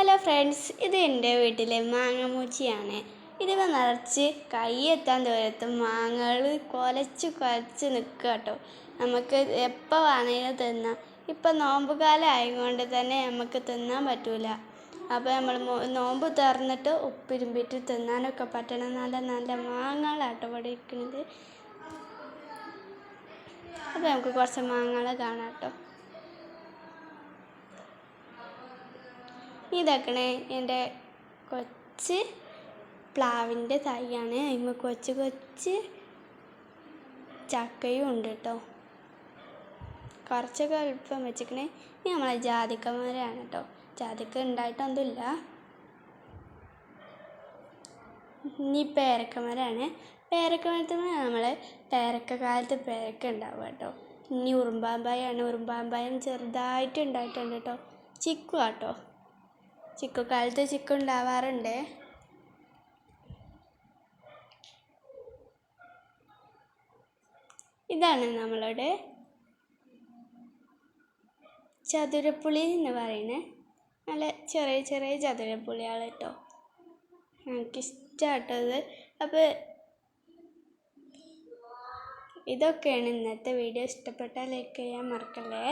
Hello friends ഇത് എന്റെ വീട്ടിലെ മാങ്ങമൂച്ചിയാണ്. ഇതിപ്പോൾ നിറച്ച് കൈയെത്താൻ ദൂരത്ത് മാങ്ങകൾ കുലച്ച് കുലച്ച് നിൽക്കുക കേട്ടോ. നമുക്ക് എപ്പോൾ വേണമെങ്കിലും തിന്നാം. ഇപ്പം നോമ്പ് കാലം ആയതുകൊണ്ട് തന്നെ നമുക്ക് തിന്നാൻ പറ്റില്ല അപ്പോൾ നമ്മൾ നോമ്പ് തുറന്നിട്ട് ഉപ്പിരുമ്പിട്ട് തിന്നാനൊക്കെ പറ്റണം. നല്ല നല്ല മാങ്ങകളാട്ടോ ഇവിടെ ഇരിക്കുന്നത്. അപ്പോൾ നമുക്ക് കുറച്ച് മാങ്ങകൾ കാണാം കേട്ടോ. ഇതാക്കണേ എന്റെ കൊച്ച് പ്ലാവിന്റെ തൈയാണ്. അതിന് കൊച്ച് കൊച്ച് ചക്കയും ഉണ്ട് കേട്ടോ. കുറച്ചൊക്കെ എളുപ്പം വെച്ചിക്കണേ. നമ്മളെ ജാതിക്കമരമാണ് കേട്ടോ. ജാതിക്ക ഉണ്ടായിട്ടൊന്നുമില്ല. ഇനി പേരക്കന്മാരാണ്. പേരക്കമരത്തിൽ നമ്മൾ പേരക്ക കാലത്ത് പേരക്ക ഉണ്ടാവുക കേട്ടോ. ഇനി ഉറുമ്പാമ്പായാണ്. ഉറുമ്പാമ്പായം ചെറുതായിട്ട് ഉണ്ടായിട്ടുണ്ട് കേട്ടോ. ചിക്കു കേട്ടോ ചിക്കു ഉണ്ടാവാറുണ്ട്. ഇതാണ് നമ്മളുടെ ചതുരപ്പുളി എന്ന് പറയുന്നത് നല്ല ചെറിയ ചെറിയ ചതുരപ്പുളികൾ കേട്ടോ. എനിക്കിഷ്ടമായിട്ടത് അപ്പോൾ ഇതൊക്കെയാണ് ഇന്നത്തെ വീഡിയോ. ഇഷ്ടപ്പെട്ടാൽ ലൈക്ക് ചെയ്യാൻ മറക്കല്ലേ?